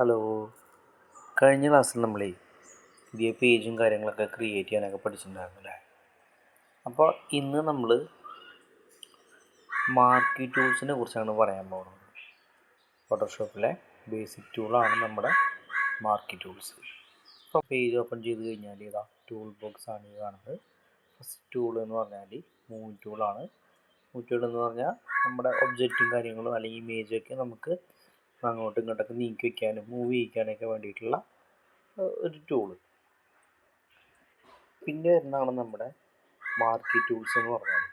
Hello. കഴിഞ്ഞ ക്ലാസ്സിൽ നമ്മളേ പുതിയ പേജും കാര്യങ്ങളൊക്കെ ക്രിയേറ്റ് ചെയ്യാനൊക്കെ പഠിച്ചിട്ടുണ്ടായിരുന്നു അല്ലേ അപ്പോൾ ഇന്ന് നമ്മൾ മാർക്കി ടൂൾസിനെ കുറിച്ചാണ് പറയാൻ പോകുന്നത്. ഫോട്ടോഷോപ്പിലെ ബേസിക് ടൂളാണ് നമ്മുടെ മാർക്കി ടൂൾസ് അപ്പോൾ പേജ് ഓപ്പൺ ചെയ്ത് കഴിഞ്ഞാൽ ഇതാ ടൂൾ ബോക്സ് ആണ് ഈ കാണുന്നത്. ഫസ്റ്റ് ടൂൾ എന്ന് പറഞ്ഞാൽ മൂവ് ടൂളാണ് മൂവ് ടൂൾ എന്ന് പറഞ്ഞാൽ നമ്മുടെ ഒബ്ജക്റ്റും കാര്യങ്ങളും അല്ലെങ്കിൽ ഇമേജൊക്കെ നമുക്ക് അങ്ങോട്ടും ഇങ്ങോട്ടൊക്കെ നീക്കി വയ്ക്കാനും മൂവ് ചെയ്യിക്കാനൊക്കെ വേണ്ടിയിട്ടുള്ള ഒരു ടൂൾ പിന്നെ വരുന്നതാണ് നമ്മുടെ മാർക്കി ടൂൾസ് എന്ന് പറഞ്ഞാൽ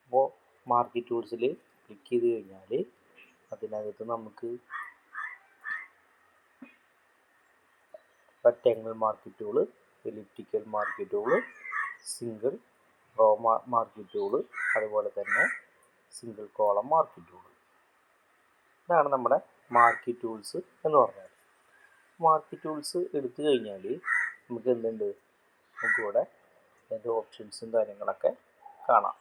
അപ്പോൾ മാർക്കി ടൂൾസിൽ ക്ലിക്ക് ചെയ്ത് കഴിഞ്ഞാൽ അതിനകത്ത് നമുക്ക് rectangle marquee tool elliptical marquee tool single row marquee tool അതുപോലെ തന്നെ സിംഗിൾ കോളം മാർക്കി ടൂൾ ഇതാണ് നമ്മുടെ മാർക്കി ടൂൾസ് എന്ന് പറഞ്ഞാൽ മാർക്കി ടൂൾസ് എടുത്തു കഴിഞ്ഞാൽ നമുക്ക് എന്തുണ്ട്? നമുക്കിവിടെ അതിന്റെ ഓപ്ഷൻസും കാര്യങ്ങളൊക്കെ കാണാം.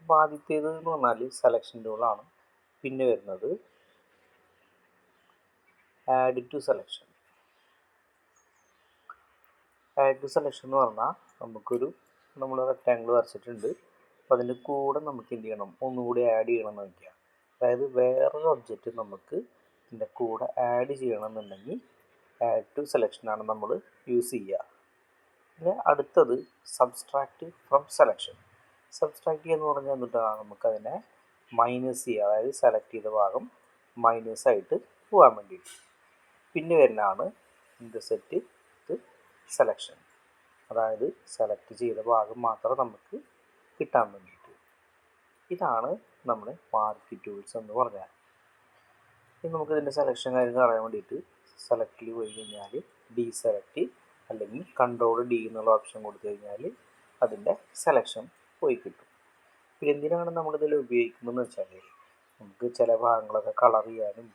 അപ്പോൾ ആദ്യത്തേത് എന്ന് പറഞ്ഞാൽ സെലക്ഷൻ ടൂളാണ് പിന്നെ വരുന്നത് add to selection add to selection എന്ന് പറഞ്ഞാൽ നമുക്കൊരു നമ്മൾ റെക്റ്റാങ്കിൾ വരച്ചിട്ടുണ്ട്. അപ്പോൾ അതിന്റെ കൂടെ നമുക്ക് എന്ത് ചെയ്യണം? ഒന്നുകൂടി ആഡ് ചെയ്യണം എന്ന് വയ്ക്കുക അതായത് വേറൊരു ഒബ്ജക്റ്റ് നമുക്ക് ഇതിന്റെ കൂടെ ആഡ് ചെയ്യണമെന്നുണ്ടെങ്കിൽ ആഡ് ടു സെലക്ഷനാണ് നമ്മൾ യൂസ് ചെയ്യുക. പിന്നെ അടുത്തത് സബ്സ്ട്രാക്റ്റ് ഫ്രം സെലക്ഷൻ സബ്സ്ട്രാക്റ്റ് എന്ന് പറഞ്ഞാൽ എന്നിട്ടാണ് നമുക്കതിനെ മൈനസ് ചെയ്യുക. അതായത് സെലക്ട് ചെയ്ത ഭാഗം മൈനസ് ആയിട്ട് പോകാൻ വേണ്ടിയിട്ട്. പിന്നെ വരുന്നതാണ് ഇന്റർസെറ്റ് വിത്ത് സെലക്ഷൻ അതായത് സെലക്ട് ചെയ്ത ഭാഗം മാത്രം നമുക്ക് കിട്ടാൻ വേണ്ടിയിട്ട്. ഇതാണ് നമ്മൾ മാർക്കി ടൂൾസ് എന്ന് പറഞ്ഞാൽ. ഇനി നമുക്ക് ഇതിന്റെ സെലക്ഷൻ കാര്യങ്ങൾ അറിയാൻ വേണ്ടിയിട്ട് സെലക്റ്റിൽ പോയി കഴിഞ്ഞാൽ ഡി സെലക്ട് അല്ലെങ്കിൽ കൺട്രോൾ ഡി എന്നുള്ള ഓപ്ഷൻ കൊടുത്തു കഴിഞ്ഞാൽ അതിന്റെ സെലക്ഷൻ പോയി കിട്ടും. പിന്നെ എന്തിനാണ് നമ്മളിതിൽ ഉപയോഗിക്കുന്നതെന്ന് വെച്ചാൽ നമുക്ക് ചില ഭാഗങ്ങളൊക്കെ കളർ ചെയ്യാനും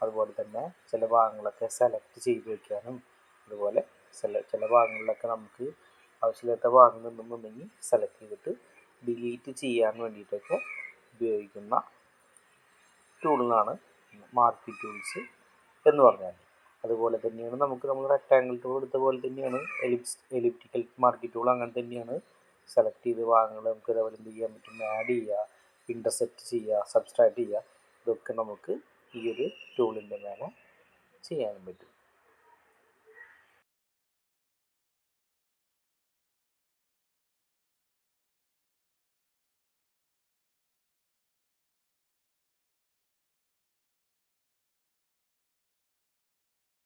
അതുപോലെ തന്നെ ചില ഭാഗങ്ങളൊക്കെ സെലക്ട് ചെയ്ത് വയ്ക്കാനും അതുപോലെ ചില ചില ഭാഗങ്ങളിലൊക്കെ നമുക്ക് ആവശ്യമില്ലാത്ത ഭാഗങ്ങൾ ഉണ്ടെന്നുണ്ടെങ്കിൽ സെലക്ട് ചെയ്തിട്ട് ഡിലീറ്റ് ചെയ്യാൻ വേണ്ടിയിട്ടൊക്കെ ഉപയോഗിക്കുന്ന ടൂളിനാണ് മാർക്കി ടൂൾസ് എന്ന് പറഞ്ഞാൽ. അതുപോലെ തന്നെയാണ് നമുക്ക് നമ്മൾ റെക്റ്റാങ്കിൾ ടൂൾ എടുത്ത പോലെ തന്നെയാണ് എലിപ്സ് എലിപ്റ്റിക്കൽ മാർക്കി ടൂൾ അങ്ങനെ തന്നെയാണ് സെലക്ട് ചെയ്ത് ഭാഗങ്ങൾ നമുക്ക് ഇതേപോലെ എന്ത് ചെയ്യാൻ പറ്റും? ആഡ് ചെയ്യുക ഇന്റർസെപ്റ്റ് ചെയ്യുക സബ്സ്ട്രാക്ട് ചെയ്യുക. ഇതൊക്കെ നമുക്ക് ഈ ഒരു ടൂളിന്റെ മേലെ ചെയ്യാനും പറ്റും.